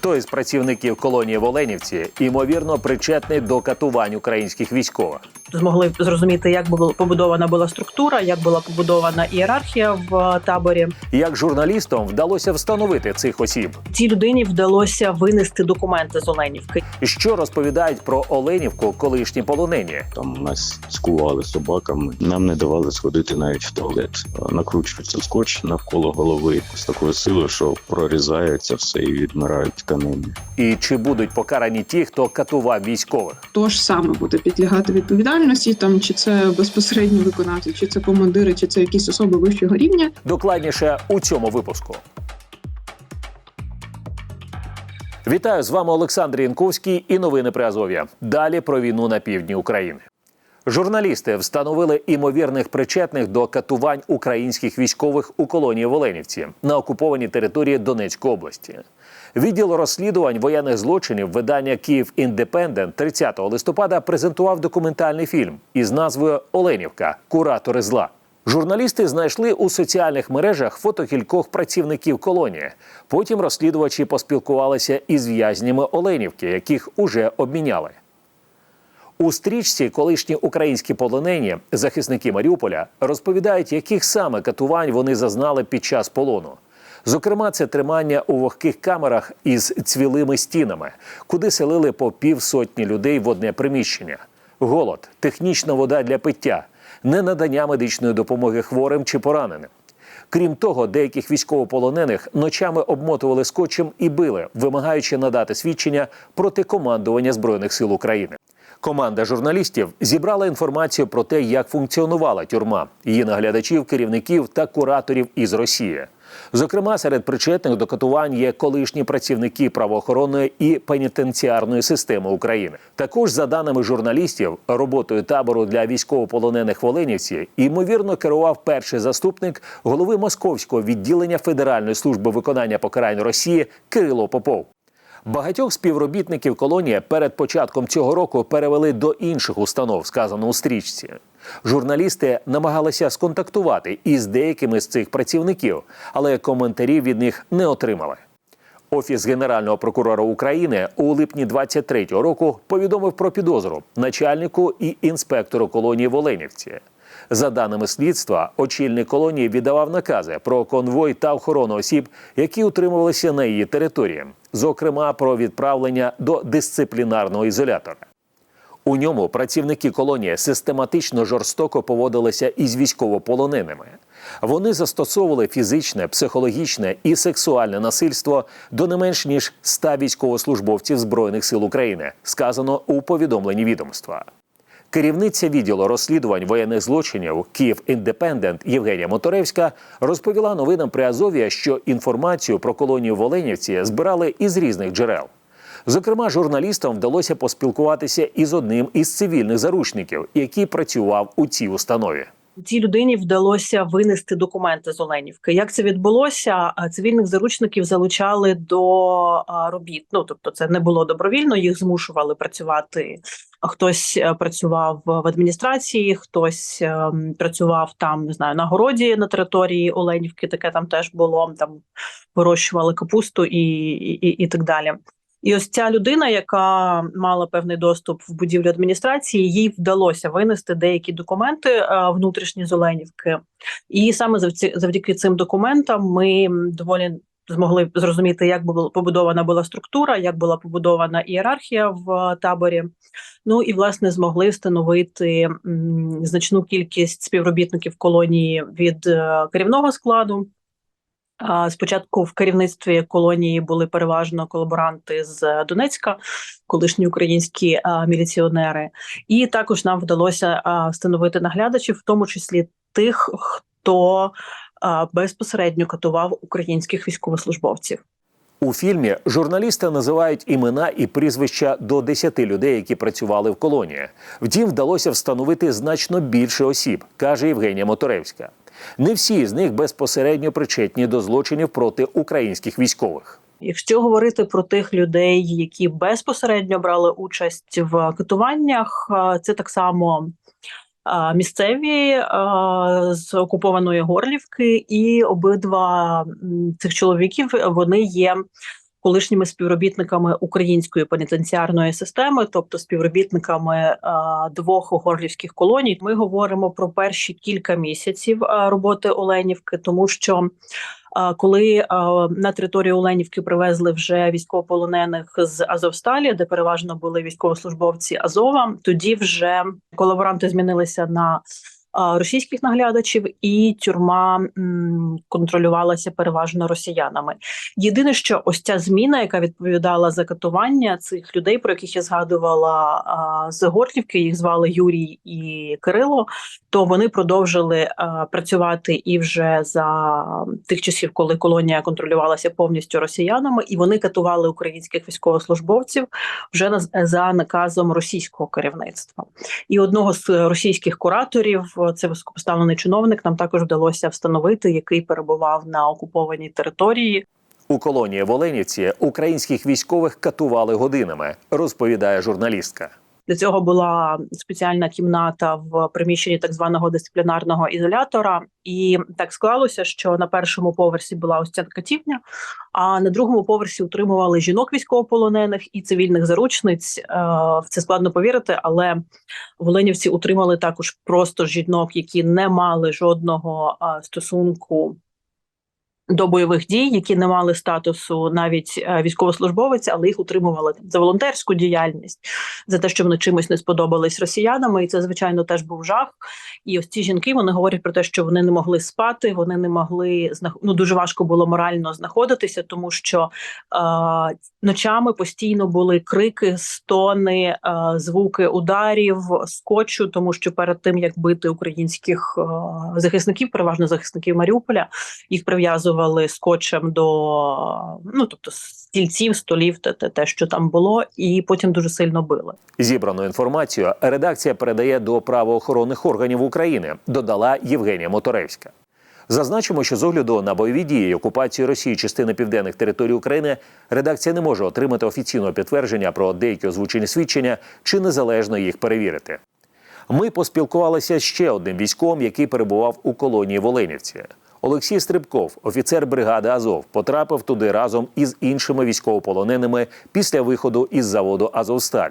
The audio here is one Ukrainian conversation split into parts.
Хто із працівників колонії в Оленівці ймовірно причетний до катувань українських військових? змогли зрозуміти, як була побудована була структура, як була побудована ієрархія в таборі. Як журналістам вдалося встановити цих осіб? Цій людині вдалося винести документи з Оленівки. Що розповідають про Оленівку колишні полонені? Там нас скували собаками. Нам не давали сходити навіть в туалет. Накручується скотч навколо голови з такою силою, що прорізається все і відмирають тканини. І чи будуть покарані ті, хто катував військових? хто ж саме буде підлягати відповідальності, там чи це безпосередньо виконавці, чи це командири, чи це якісь особи вищого рівня. Докладніше у цьому випуску. Вітаю з вами Олександр Янковський і новини при Азов'я. Далі про війну на півдні України. Журналісти встановили імовірних причетних до катувань українських військових у колонії в Оленівці на окупованій території Донецької області. Відділ розслідувань воєнних злочинів видання Київ Індепендент 30 листопада презентував документальний фільм із назвою Оленівка Куратори зла. Журналісти знайшли у соціальних мережах фото кількох працівників колонії. Потім розслідувачі поспілкувалися із в'язнями Оленівки, яких уже обміняли. У стрічці колишні українські полонені, захисники Маріуполя, розповідають, яких саме катувань вони зазнали під час полону. Зокрема, це тримання у вогких камерах із цвілими стінами, куди селили по півсотні людей в одне приміщення. Голод, технічна вода для пиття, ненадання медичної допомоги хворим чи пораненим. Крім того, деяких військовополонених ночами обмотували скотчем і били, вимагаючи надати свідчення проти командування збройних сил України. Команда журналістів зібрала інформацію про те, як функціонувала тюрма, її наглядачів, керівників та кураторів із Росії. Зокрема, серед причетних до катувань є колишні працівники правоохоронної і пенітенціарної системи України. Також, за даними журналістів, роботою табору для військовополонених в Оленівці ймовірно керував перший заступник голови московського відділення Федеральної служби виконання покарань Росії Кирило Попов. Багатьох співробітників колонії перед початком цього року перевели до інших установ, сказано у стрічці. Журналісти намагалися сконтактувати із деякими з цих працівників, але коментарів від них не отримали. Офіс генерального прокурора України у липні 23-го року повідомив про підозру начальнику і інспектору колонії в Оленівці. За даними слідства, очільник колонії віддавав накази про конвой та охорону осіб, які утримувалися на її території, зокрема про відправлення до дисциплінарного ізолятора. У ньому працівники колонії систематично жорстоко поводилися із військовополоненими. Вони застосовували фізичне, психологічне і сексуальне насильство до не менш ніж 100 військовослужбовців Збройних сил України, сказано у повідомленні відомства. Керівниця відділу розслідувань воєнних злочинів Київ Індепендент Євгенія Моторевська розповіла новинам при Азов'я, що інформацію про колонію в Оленівці збирали із різних джерел. Зокрема, журналістам вдалося поспілкуватися із одним із цивільних заручників, який працював у цій установі. Цій людині вдалося винести документи з Оленівки. Як це відбулося? Цивільних заручників залучали до робіт. Ну тобто, це не було добровільно, їх змушували працювати. Хтось е, працював в адміністрації, хтось ем, працював там, не знаю, на городі на території Оленівки. Таке там теж було. Там вирощували капусту і, і, і так далі. І ось ця людина, яка мала певний доступ в будівлю адміністрації, їй вдалося винести деякі документи е, внутрішні з Оленівки. І саме завдяки цим документам ми доволі змогли зрозуміти, як була побудована була структура, як була побудована ієрархія в таборі. Ну і власне змогли встановити значну кількість співробітників колонії від е, керівного складу. Спочатку в керівництві колонії були переважно колаборанти з Донецька, колишні українські міліціонери, і також нам вдалося встановити наглядачів, в тому числі тих, хто безпосередньо катував українських військовослужбовців. У фільмі журналісти називають імена і прізвища до 10 людей, які працювали в колонії. Втім, вдалося встановити значно більше осіб, каже Євгенія Моторевська. Не всі з них безпосередньо причетні до злочинів проти українських військових. Якщо говорити про тих людей, які безпосередньо брали участь в катуваннях, це так само місцеві з окупованої Горлівки, і обидва цих чоловіків вони є колишніми співробітниками української пенітенціарної системи, тобто співробітниками е, двох горлівських колоній. Ми говоримо про перші кілька місяців е, роботи Оленівки, тому що е, коли на територію Оленівки привезли вже військовополонених з Азовсталі, де переважно були військовослужбовці Азова, тоді вже колаборанти змінилися на російських наглядачів, і тюрма контролювалася переважно росіянами. Єдине, що ось ця зміна, яка відповідала за катування цих людей, про яких я згадувала з Горлівки, їх звали Юрій і Кирило, то вони продовжили працювати і вже за тих часів, коли колонія контролювалася повністю росіянами, і вони катували українських військовослужбовців вже за наказом російського керівництва. І одного з російських кураторів, це високопоставлений чиновник, нам також вдалося встановити, який перебував на окупованій території. У колонії в Оленівці українських військових катували годинами, розповідає журналістка. Для цього була спеціальна кімната в приміщенні так званого дисциплінарного ізолятора, і так склалося, що на першому поверсі була ось ця катівня, а на другому поверсі утримували жінок військовополонених і цивільних заручниць. Е, В це складно повірити, але в Оленівці утримали також просто жінок, які не мали жодного е, стосунку. До бойових дій, які не мали статусу навіть е, але їх утримували за волонтерську діяльність, за те, що вони чимось не сподобались росіянами, і це звичайно теж був жах. І ось ці жінки вони говорять про те, що вони не могли спати, вони не могли ну, дуже важко було морально знаходитися, тому що е, ночами постійно були крики, стони, е, звуки ударів, скотчу, тому що перед тим як бити українських е, захисників, переважно захисників Маріуполя, їх прив'язували скотчем до ну тобто стільців, столів, те, те, що там було, і потім дуже сильно били. Зібрану інформацію редакція передає до правоохоронних органів України, додала Євгенія Моторевська. Зазначимо, що з огляду на бойові дії і окупацію Росії частини південних територій України редакція не може отримати офіційного підтвердження про деякі озвучені свідчення чи незалежно їх перевірити. Ми поспілкувалися з ще одним військовим, який перебував у колонії в Оленівці. Олексій Стрибков, офіцер бригади Азов, потрапив туди разом із іншими військовополоненими після виходу із заводу Азовсталь.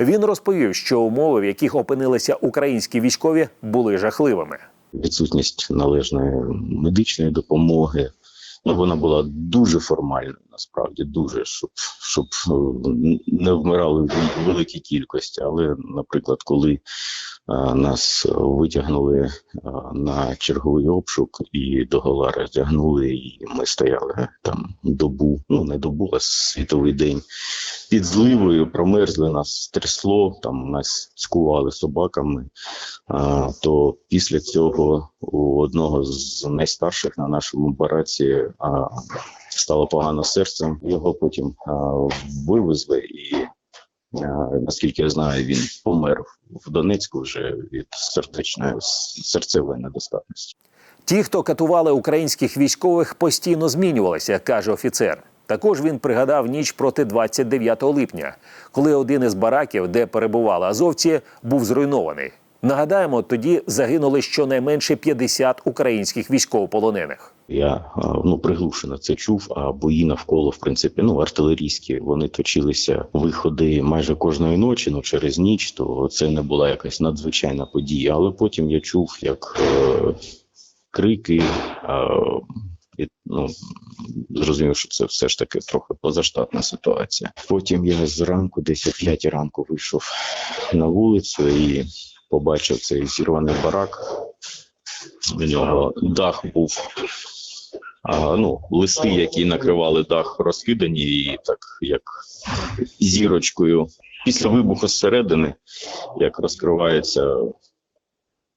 Він розповів, що умови, в яких опинилися українські військові, були жахливими. Відсутність належної медичної допомоги. Ну, вона була дуже формальною, насправді, дуже, щоб, щоб е, не вмирали в великій кількості. Але, наприклад, коли е, нас витягнули е, на черговий обшук і догола роздягнули, і ми стояли там добу, ну не добу, а світовий день під зливою, промерзли нас, трясло, там нас цькували собаками. То після цього у одного з найстарших на нашому бараці стало погано серцем. Його потім вивезли, і наскільки я знаю, він помер в Донецьку вже від сердечної серцевої недостатності. Ті, хто катували українських військових, постійно змінювалися, каже офіцер. Також він пригадав ніч проти 29 липня, коли один із бараків, де перебували азовці, був зруйнований. Нагадаємо, тоді загинули щонайменше 50 українських військовополонених. Я ну приглушено це чув. А бої навколо, в принципі, ну артилерійські вони точилися виходи майже кожної ночі. Ну через ніч, то це не була якась надзвичайна подія. Але потім я чув, як е, крики. Е, і, ну, зрозумів, що це все ж таки трохи позаштатна ситуація. Потім я зранку, десь о 5 ранку, вийшов на вулицю і побачив цей зірваний барак. У нього дах був а, ну, листи, які накривали дах, розкидані, і так як зірочкою. Після вибуху зсередини, як розкривається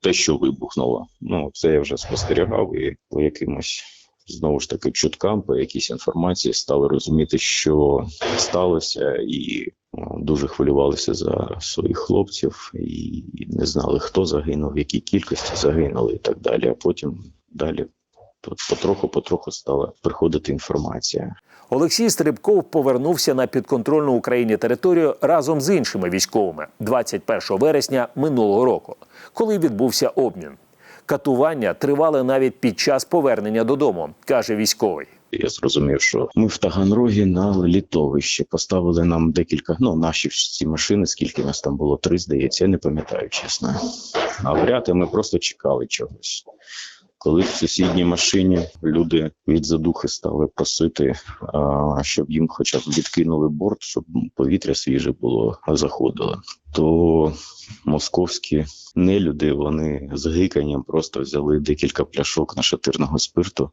те, що вибухнуло. Ну, це я вже спостерігав і по якимось знову ж таки чуткам, по якійсь інформації стали розуміти, що сталося, і дуже хвилювалися за своїх хлопців, і не знали, хто загинув, в якій кількості загинули, і так далі. А потім далі Тут потроху-потроху стала приходити інформація. Олексій Стрибков повернувся на підконтрольну Україні територію разом з іншими військовими 21 вересня минулого року, коли відбувся обмін. Катування тривали навіть під час повернення додому, каже військовий. Я зрозумів, що ми в Таганрогі на літовище поставили нам декілька, ну наші всі машини, скільки нас там було, три, здається, я не пам'ятаю, чесно. А вряд ми просто чекали чогось. Коли в сусідній машині люди від задухи стали просити, щоб їм хоча б відкинули борт, щоб повітря свіже було, заходило, то московські нелюди вони з гиканням просто взяли декілька пляшок нашатирного спирту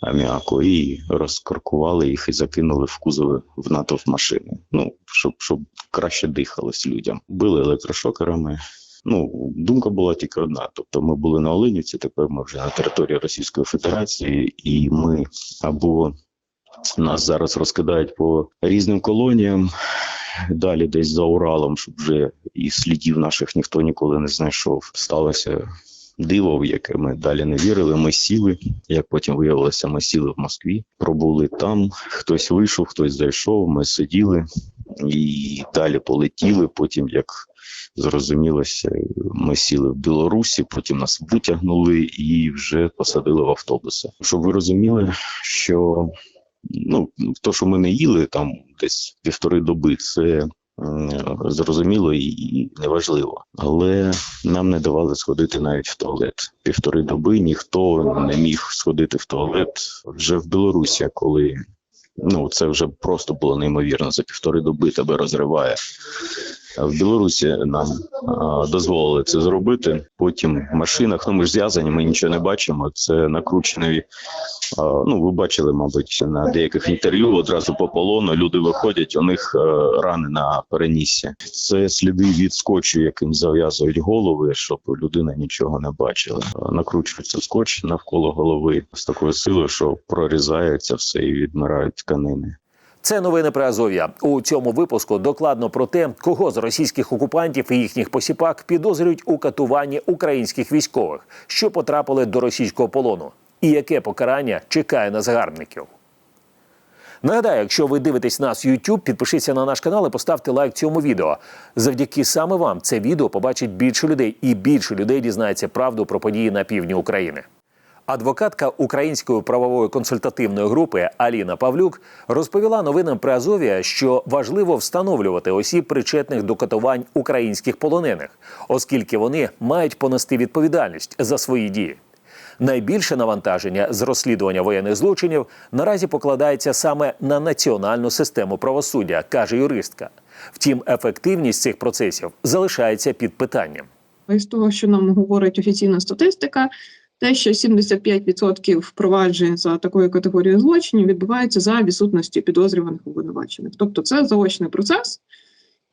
аміаку і розкоркували їх і закинули в кузови в натовп машини. Ну щоб щоб краще дихалось людям. Били електрошокерами. Ну, думка була тільки одна. Тобто, ми були на Оленівці, тепер ми вже на території Російської Федерації, і ми або нас зараз розкидають по різним колоніям, далі десь за Уралом, щоб вже і слідів наших ніхто ніколи не знайшов. Сталося диво, в яке ми далі не вірили. Ми сіли. Як потім виявилося, ми сіли в Москві, пробули там. Хтось вийшов, хтось зайшов. Ми сиділи і далі полетіли. Потім як зрозумілося, ми сіли в Білорусі, потім нас витягнули і вже посадили в автобуси. Щоб ви розуміли, що ну то, що ми не їли там десь півтори доби, це зрозуміло і, і неважливо. Але нам не давали сходити навіть в туалет. Півтори доби ніхто не міг сходити в туалет вже в Білорусі, коли. Ну, це вже просто було неймовірно. За півтори доби тебе розриває. А В Білорусі нам дозволили це зробити. Потім в машинах, ну ми ж зв'язані, ми нічого не бачимо. Це накручений. А, ну, ви бачили, мабуть, на деяких інтерв'ю одразу по полону люди виходять, у них е, рани на переніссі. Це сліди від скотчу, яким зав'язують голови, щоб людина нічого не бачила. Накручується скотч навколо голови з такою силою, що прорізається все і відмирають тканини. Це новини про Азов'я. У цьому випуску докладно про те, кого з російських окупантів і їхніх посіпак підозрюють у катуванні українських військових, що потрапили до російського полону, і яке покарання чекає на загарбників. Нагадаю, якщо ви дивитесь нас в YouTube, підпишіться на наш канал і поставте лайк цьому відео. Завдяки саме вам це відео побачить більше людей, і більше людей дізнається правду про події на півдні України. Адвокатка української правової консультативної групи Аліна Павлюк розповіла новинам при Азовія, що важливо встановлювати осіб, причетних до катувань українських полонених, оскільки вони мають понести відповідальність за свої дії. Найбільше навантаження з розслідування воєнних злочинів наразі покладається саме на національну систему правосуддя, каже юристка. Втім, ефективність цих процесів залишається під питанням. Із того, що нам говорить офіційна статистика, те, що 75% впроваджень за такою категорією злочинів відбувається за відсутності підозрюваних обвинувачених. Тобто це заочний процес.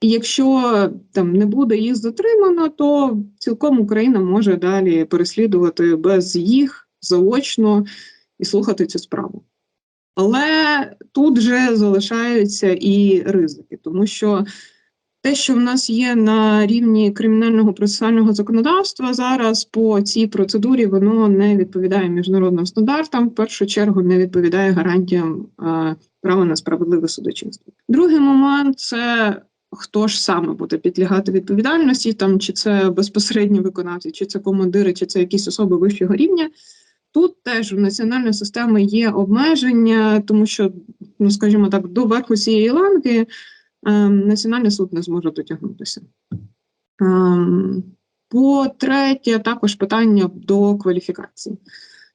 І якщо там не буде їх затримано, то цілком Україна може далі переслідувати без їх заочно і слухати цю справу. Але тут же залишаються і ризики, тому що те, що в нас є на рівні кримінального процесуального законодавства зараз по цій процедурі, воно не відповідає міжнародним стандартам. В першу чергу не відповідає гарантіям е, права на справедливе судочинство. Другий момент це хто ж саме буде підлягати відповідальності, там чи це безпосередні виконавці, чи це командири, чи це якісь особи вищого рівня. Тут теж у національної системи є обмеження, тому що, ну скажімо так, до верху цієї ланки Національний суд не зможе дотягнутися. Ем, по-третє, також питання до кваліфікації.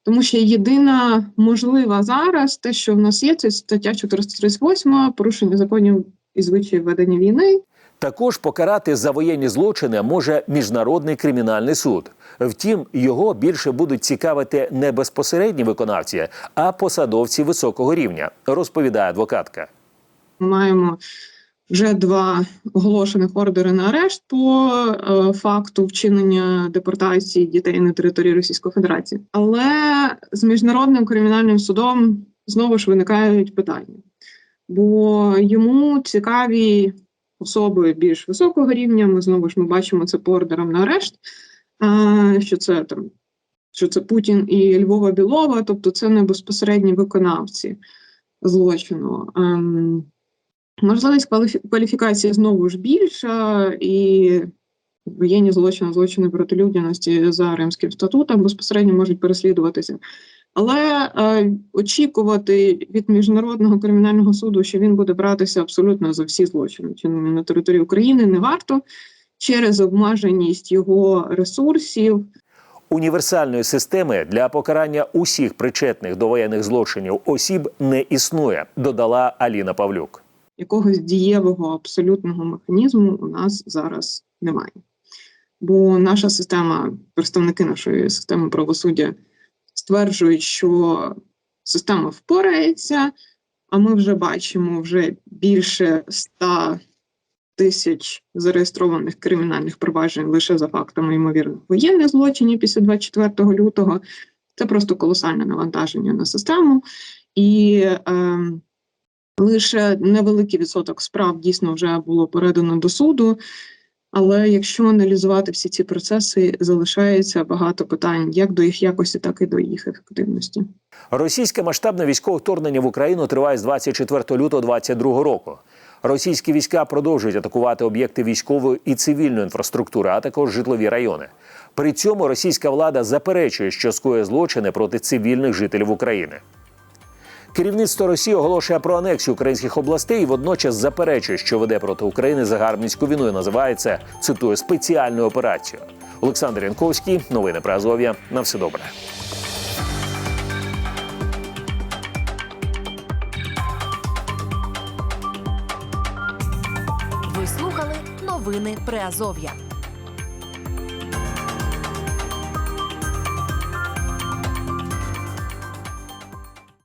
Тому що єдина можлива зараз, те, що в нас є, це стаття 438 порушення законів і звичаїв ведення війни. Також покарати за воєнні злочини може міжнародний кримінальний суд. Втім, його більше будуть цікавити не безпосередні виконавці, а посадовці високого рівня, розповідає адвокатка. Ми маємо вже два оголошених ордери на арешт по е, факту вчинення депортації дітей на території Російської Федерації. Але з міжнародним кримінальним судом знову ж виникають питання, бо йому цікаві особи більш високого рівня. Ми знову ж ми бачимо це по ордерам на арешт. е, Що це там, що це Путін і Львова Білова, тобто це не безпосередні виконавці злочину. Ем, Можливість кваліфі- кваліфікації знову ж більша, і воєнні злочини, злочини проти людяності за Римським статутом безпосередньо можуть переслідуватися Але е, очікувати від міжнародного кримінального суду, що він буде братися абсолютно за всі злочини, чинені на території України, не варто через обмеженість його ресурсів. Універсальної системи для покарання усіх причетних до воєнних злочинів осіб не існує, додала Аліна Павлюк. Якогось дієвого абсолютного механізму у нас зараз немає. Бо наша система, представники нашої системи правосуддя стверджують, що система впорається, а ми вже бачимо вже більше 100 тисяч зареєстрованих кримінальних проваджень лише за фактами ймовірних воєнних злочинів після 24 лютого. Це просто колосальне навантаження на систему. І ем, лише невеликий відсоток справ дійсно вже було передано до суду. Але якщо аналізувати всі ці процеси, залишається багато питань як до їх якості, так і до їх ефективності. Російське масштабне військове вторгнення в Україну триває з 24 лютого 2022 року. Російські війська продовжують атакувати об'єкти військової і цивільної інфраструктури, а також житлові райони. При цьому російська влада заперечує, що скоє злочини проти цивільних жителів України. Керівництво Росії оголошує про анексію українських областей і водночас заперечує, що веде проти України загарбницьку війну і називає це, цитую, спеціальною операцією. Олександр Янковський, новини про Азов'я. На все добре. Ви слухали новини Приазов'я.